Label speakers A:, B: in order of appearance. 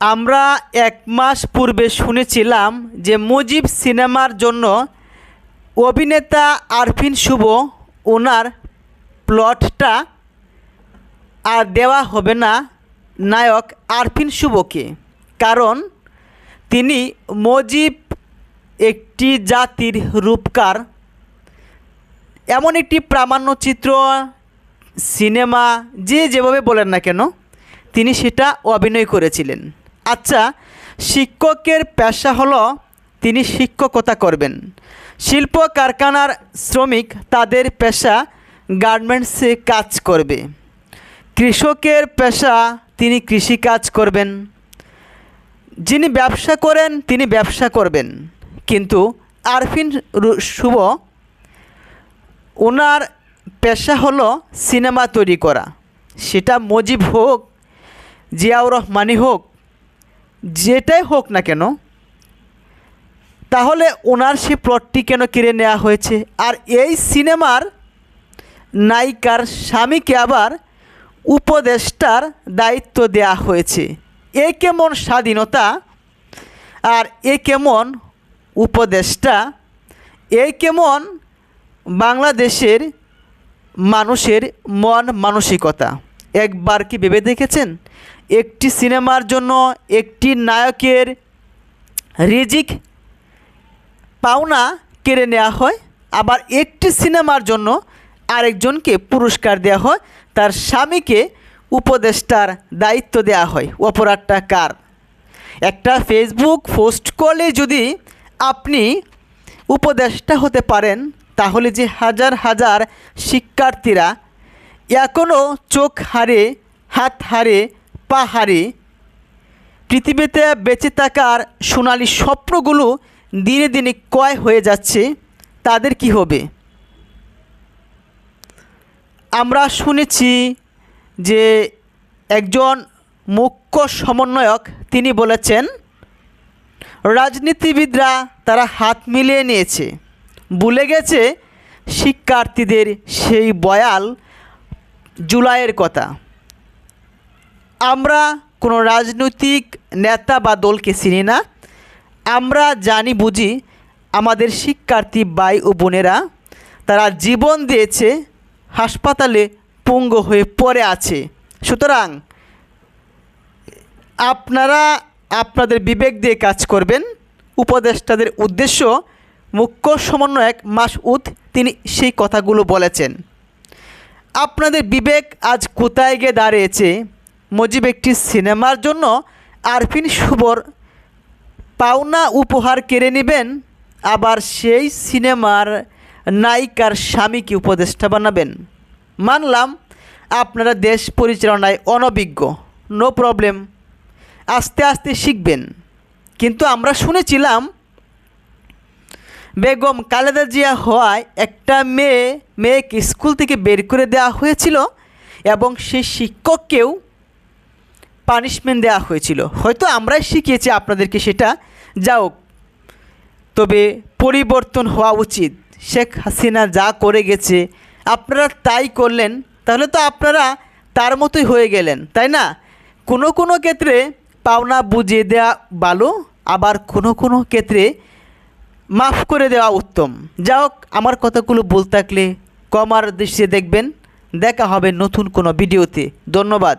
A: আমরা এক মাস পূর্বে শুনেছিলাম যে মুজিব সিনেমার জন্য অভিনেতা আরফিন শুভ ওনার প্লটটা আর দেওয়া হবে না নায়ক আরফিন শুভকে। কারণ তিনি মজিব একটি জাতির রূপকার। এমন একটি প্রামাণ্যচিত্র সিনেমা, যে যেভাবে বলেন না কেন, তিনি সেটা অভিনয় করেছিলেন। আচ্ছা শিক্ষকের পেশা হলো তিনি শিক্ষকতা করবেন। শিল্প, কারখানার শ্রমিক তাদের পেশা গার্মেন্টসে কাজ করবে। কৃষকের পেশা তিনি কৃষিকাজ করবেন। যিনি ব্যবসা করেন, তিনি ব্যবসা করবেন। কিন্তু আরফিন শুভ, ওনার পেশা হলো সিনেমা তৈরি করা। সেটা মজিব হোক, জিয়াউর রহমানি হোক যেটাই হোক না কেন, তাহলে ওনার সে প্লটটি কেন কেড়ে নেওয়া হয়েছে? আর এই সিনেমার নায়িকার স্বামীকে আবার উপদেষ্টার দায়িত্ব দেয়া হয়েছে। এ কেমন স্বাধীনতা? আর এ কেমন উপদেষ্টা? এ কেমন বাংলাদেশের মানুষের মন মানসিকতা? একবার কি ভেবে দেখেছেন? একটি সিনেমার জন্য একটি নায়কের রিজিক পাওনা কেড়ে নেওয়া হয়, আবার একটি সিনেমার জন্য আরেকজনকে পুরস্কার দেওয়া হয়, তার স্বামীকে উপদেষ্টার দায়িত্ব দেওয়া হয়। অপরাধটা কার? একটা ফেসবুক পোস্ট করলে যদি আপনি উপদেষ্টা হতে পারেন, তাহলে যে হাজার হাজার শিক্ষার্থীরা এখনও চোখ হারে, হাত হারে পা হারে পৃথিবীতে বেঁচে থাকার সোনালি স্বপ্নগুলো দিনে দিনে কয় হয়ে যাচ্ছে, তাদের কি হবে? আমরা শুনেছি যে একজন মুখ্য সমন্বয়ক তিনি বলেছেন, রাজনীতিবিদরা তারা হাত মিলিয়ে নিয়েছে। ভুলে গেছে শিক্ষার্থীদের সেই বয়াল জুলাইয়ের কথা। আমরা কোনো রাজনৈতিক নেতা বা দলকে চিনি না। আমরা জানি, বুঝি আমাদের শিক্ষার্থী ভাই ও বোনেরা তারা জীবন দিয়েছে, হাসপাতালে পঙ্গ হয়ে পড়ে আছে। সুতরাং আপনারা আপনাদের বিবেক দিয়ে কাজ করবেন। উপদেষ্টাদের উদ্দেশ্য মুখ্য সমন্বয়ক মাসউদ, তিনি সেই কথাগুলো বলেছেন। আপনাদের বিবেক আজ কোথায় গিয়ে দাঁড়িয়েছে? মুজিব একটি সিনেমার জন্য আরফিন শুভর পাওনা উপহার কেড়ে নেবেন। আবার সেই সিনেমার নায়িকার স্বামীকে উপদেষ্টা বানাবেন। মানলাম, আপনারা দেশ পরিচালনায় অনভিজ্ঞ। No problem. আস্তে আস্তে শিখবেন। কিন্তু আমরা শুনেছিলাম, বেগম কালেদা জিয়া হওয়ায় একটা মেয়ে, মেয়েকে স্কুল থেকে বের করে দেওয়া হয়েছিল এবং সেই শিক্ষককেও পানিশমেন্ট দেওয়া হয়েছিল। হয়তো আমরাই শিখিয়েছি আপনাদেরকে সেটা। যাও তবে পরিবর্তন হওয়া উচিত। শেখ হাসিনা যা করে গেছে, আপনারা তাই করলেন, তাহলে তো আপনারা তার মতোই হয়ে গেলেন, তাই না? কোনো কোনো ক্ষেত্রে পাওনা বুঝিয়ে দেওয়া ভালো, আবার কোনো কোনো ক্ষেত্রে মাফ করে দেওয়া উত্তম। যা হোক, আমার কথাগুলো ভুল থাকলে কমার দৃশ্যে দেখবেন। দেখা হবে নতুন কোনো ভিডিওতে। ধন্যবাদ।